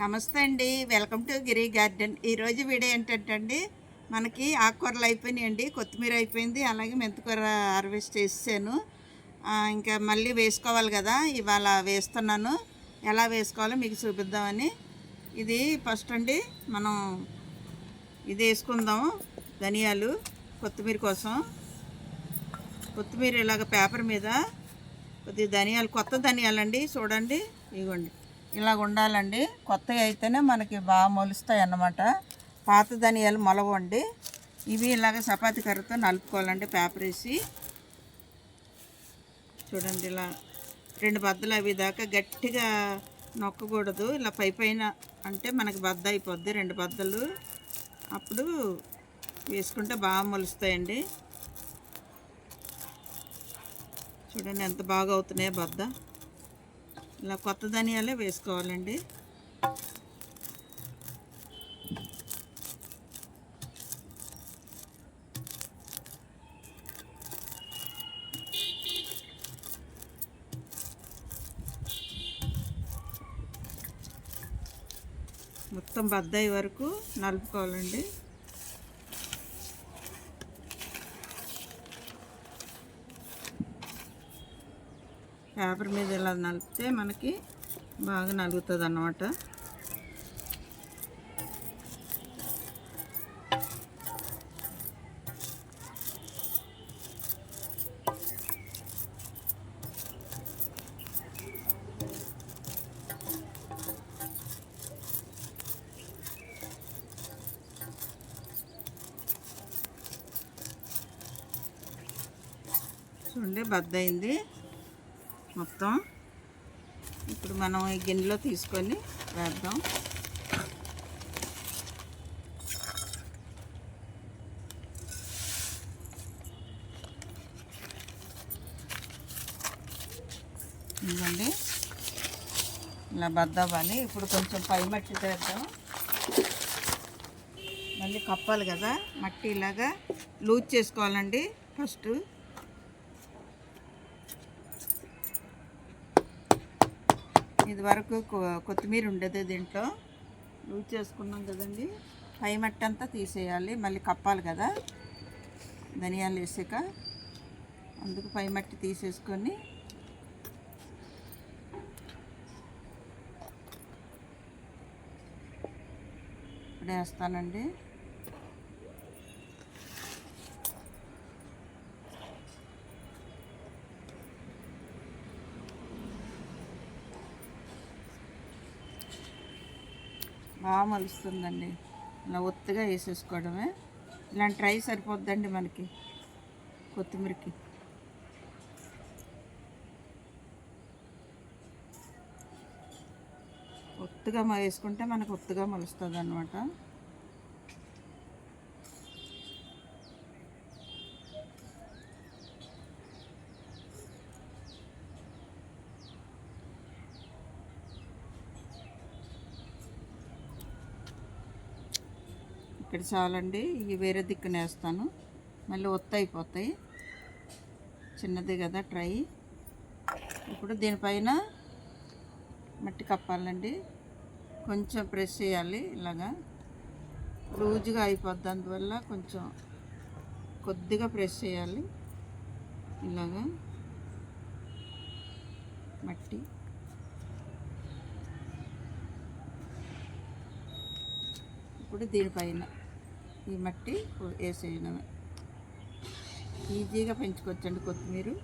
నమస్తే అండి. Welcome to Giri garden. ఈరోజు వీడియో ఏంటంటే అండి మనకి ఆకుకూరలు అయిపోయినాయండి. కొత్తిమీర అయిపోయింది. అలాగే మెంతికూర హార్వెస్ట్ చేసాను ఇంకా మళ్ళీ వేసుకోవాలి కదా. ఇవాళ వేస్తున్నాను. ఎలా వేసుకోవాలో మీకు చూపిద్దామని. ఇది ఫస్ట్ అండి మనం ఇది వేసుకుందాం ధనియాలు కొత్తిమీర కోసం. కొత్తిమీర ఇలాగ పేపర్ మీద కొద్ది ధనియాలు కొత్త ధనియాలండి. చూడండి. ఇగోండి. ఇలాగ ఉండాలండి. కొత్తవి అయితేనే మనకి బాగా మొలుస్తాయి అన్నమాట పాత ధనియాలు మొలవండి. ఇవి ఇలాగ చపాతీ కర్రతో నలుపుకోవాలండి పేపర్ వేసి. చూడండి ఇలా రెండు బద్దలు అవి దాకా గట్టిగా నొక్కకూడదు. ఇలా పై పైన అంటే మనకి బద్ద అయిపోద్ది రెండు బద్దలు. అప్పుడు వేసుకుంటే బాగా మొలుస్తాయండి. చూడండి ఎంత బాగా అవుతున్నాయో బద్ద. ఇలా కొత్త ధనియాలే వేసుకోవాలండి. మొత్తం బద్దాయి వరకు నలుపుకోవాలండి. పేపర్ మీద ఇలా నలిపితే మనకి బాగా నలుగుతుంది అన్నమాట. చూడండి బద్దయింది. మొత్తం. ఇప్పుడు మనం ఈ గిన్నెలో తీసుకొని వేద్దాం. ఇదిగోండి. ఇలా బద్దవ్వాలి. ఇప్పుడు కొంచెం పై మట్టి చేద్దాం. మళ్ళీ కప్పాలి కదా మట్టి ఇలాగా లూజ్ చేసుకోవాలండి ఫస్ట్. ఇది వరకు కొత్తిమీర ఉండేది దీంట్లో. లూజ్ చేసుకున్నాం కదండి. పై మట్టి అంతా తీసేయాలి మళ్ళీ కప్పాలి కదా. ధనియాలు వేసాక అందుకు పై మట్టి తీసేసుకొని ఇప్పుడు వేస్తానండి బాగా మలుస్తుందండి. ఇలా ఒత్తుగా వేసేసుకోవడమే. ఇలాంటి ట్రై సరిపోద్దండి మనకి కొత్తిమీరకి. ఒత్తుగా వేసుకుంటే మనకు ఒత్తుగా మలుస్తుంది అనమాట ఇక్కడ చాలండి. ఇవి వేరే దిక్కున వేస్తాను మళ్ళీ ఒత్త అయిపోతాయి. చిన్నది కదా ట్రై. ఇప్పుడు దీనిపైన మట్టి కప్పాలండి. కొంచెం ప్రెస్ చేయాలి ఇలాగా. లూజుగా అయిపోద్ది. అందువల్ల కొంచెం కొద్దిగా ప్రెస్ చేయాలి. ఇలాగా మట్టి. ఇప్పుడు దీనిపైన. ఈ మట్టి వేసేయడమే. ఈజీగా పెంచుకోవచ్చండి కొత్తిమీర.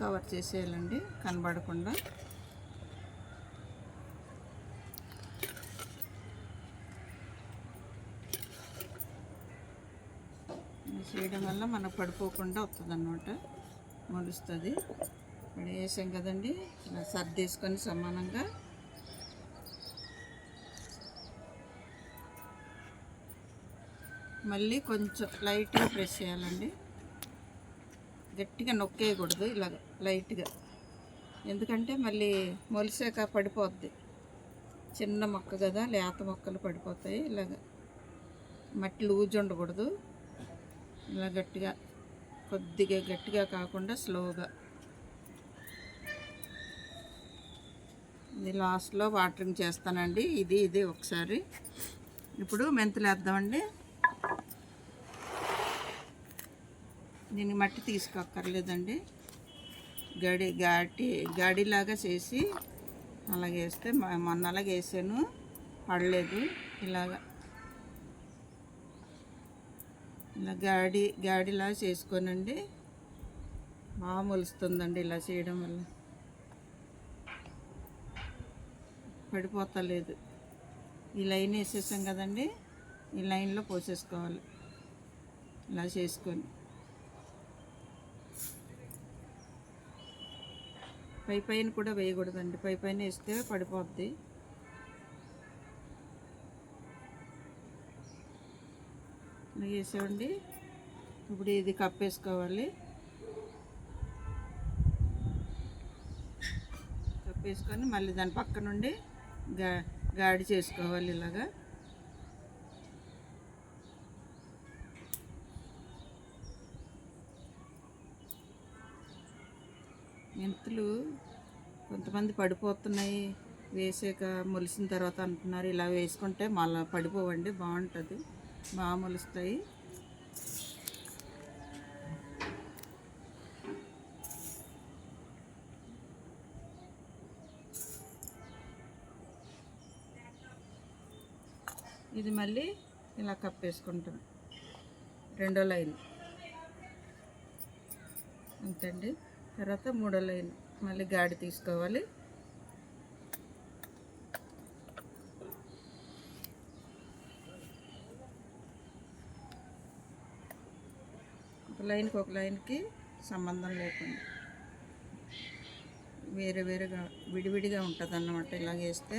కవర్ చేసేయాలండి కనబడకుండా. చేయడం వల్ల మనకు పడిపోకుండా వస్తుంది అనమాట మొలుస్తుంది. ఇప్పుడు వేసాం కదండి ఇలా సర్దేసుకొని సమానంగా. మళ్ళీ కొంచెం లైట్గా ప్రెస్ చేయాలండి. గట్టిగా నొక్కేయకూడదు ఇలాగ లైట్గా. ఎందుకంటే మళ్ళీ మొలిసాక పడిపోద్ది. చిన్న మొక్క కదా లేత మొక్కలు పడిపోతాయి ఇలాగ. మట్టి లూజ్ ఉండకూడదు. ఇలా గట్టిగా కొద్దిగా గట్టిగా కాకుండా స్లోగా. ఇది లాస్ట్లో వాటరింగ్ చేస్తానండి. ఇది ఇది ఒకసారి. ఇప్పుడు మెంతులు వేద్దామండి దీన్ని మట్టి తీసుకోక్కర్లేదండి. గడి గాటి గాడిలాగా చేసి అలాగే వేస్తే మొన్న అలాగే వేసాను. పడలేదు. ఇలాగా. ఇలా గాడి గాడిలా చేసుకోనండి. బాగా మొలుస్తుందండి ఇలా చేయడం వల్ల. పడిపోతలేదు. ఈ లైన్ వేసేసాం కదండి. ఈ లైన్లో పోసేసుకోవాలి. ఇలా చేసుకొని. పై పైన కూడా వేయకూడదండి. పై పైన వేస్తే పడిపోద్ది. వేసేవండి ఇప్పుడు ఇది కప్పేసుకోవాలి కప్పేసుకొని మళ్ళీ దాని పక్క నుండి గా గాడి చేసుకోవాలి ఇలాగా. మెంతులు కొంతమంది పడిపోతున్నాయి. వేసాక మొలిసిన తర్వాత అంటున్నారు ఇలా వేసుకుంటే మళ్ళీ పడిపోవండి బాగుంటుంది. బాగా మొలుస్తాయి. ఇది మళ్ళీ ఇలా కప్పేసుకుంటాం రెండో లైన్. అంతండి? తర్వాత మూడో లైన్ మళ్ళీ గాడి తీసుకోవాలి. ఒక లైన్కి ఒక లైన్కి సంబంధం లేకుండా వేరే వేరేగా విడివిడిగా ఉంటుంది అన్నమాట ఇలా వేస్తే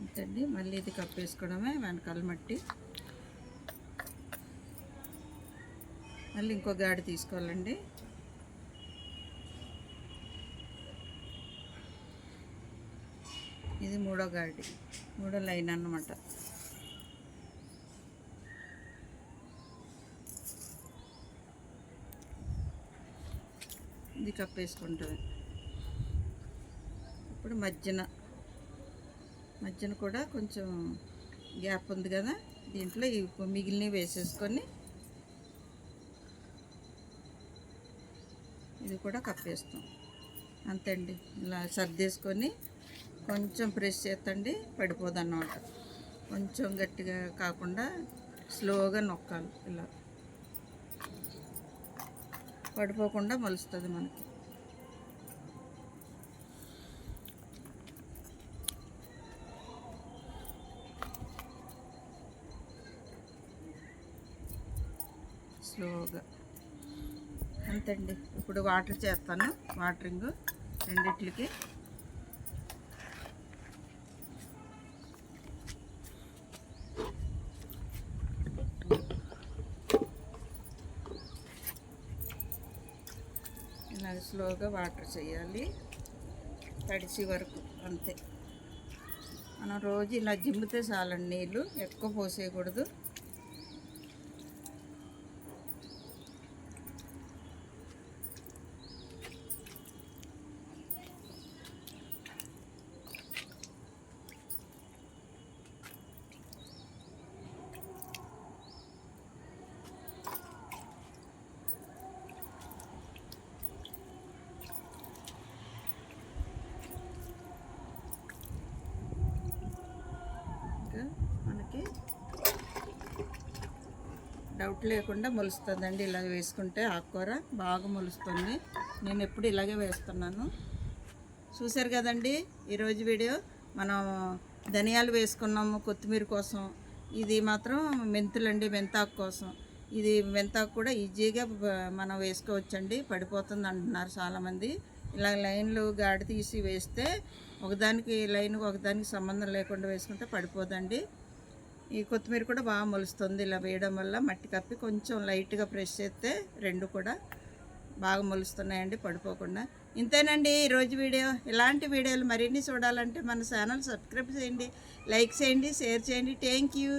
అంతండి. మళ్ళీ ఇది కప్పేసుకోవడమే వెనకాల మట్టి. మళ్ళీ ఇంకో గాడి తీసుకోవాలండి. ఇది మూడో గాడి. మూడో లైన్ అన్నమాట. ఇది కప్పేసుకుంటుంది ఇప్పుడు మధ్యన మధ్యన కూడా కొంచెం గ్యాప్ ఉంది కదా దీంట్లో ఈ మిగిలినవి వేసేసుకొని ఇది కూడా కప్పేస్తాం. అంతే అండి ఇలా సర్దేసుకొని కొంచెం ప్రెస్ చేస్తండి పడిపోదన్నమాట. కొంచెం గట్టిగా కాకుండా స్లోగా నొక్కాలి ఇలా. పడిపోకుండా మలుస్తుంది మనకి. అంతండి ఇప్పుడు వాటర్ చేస్తాను. వాటరింగ్ రెండిట్లకి. ఇలా స్లోగా వాటర్ చేయాలి. తడిసి వరకు అంతే. మనం రోజు ఇలా జిమ్మితే చాలండి నీళ్ళు. ఎక్కువ పోసేయకూడదు ఇంకా మనకి డౌట్ లేకుండా మొలుస్తుందండి. ఇలా వేసుకుంటే ఆకుకూర బాగా మొలుస్తుంది. నేను ఎప్పుడు ఇలాగే వేస్తున్నాను. చూశారు కదండి ఈరోజు వీడియో మనం ధనియాలు వేసుకున్నాము కొత్తిమీర కోసం. ఇది మాత్రం మెంతులండి మెంతాకు కోసం. ఇది మెంతాకు కూడా ఈజీగా మనం వేసుకోవచ్చండి. పడిపోతుంది అంటున్నారు చాలామంది. ఇలా లైన్లు గాడి తీసి వేస్తే ఒకదానికి లైన్ ఒకదానికి సంబంధం లేకుండా వేసుకుంటే పడిపోదండి. ఈ కొత్తిమీర కూడా బాగా మొలుస్తుంది. ఇలా వేయడం వల్ల మట్టి కప్పి కొంచెం లైట్గా ఫ్రెష్ చేస్తే రెండు కూడా బాగా మొలుస్తున్నాయండి పడిపోకుండా. ఇంతేనండి ఈరోజు వీడియో. ఇలాంటి వీడియోలు మరిన్ని చూడాలంటే మన ఛానల్ సబ్స్క్రైబ్ చేయండి లైక్ చేయండి షేర్ చేయండి. Thank you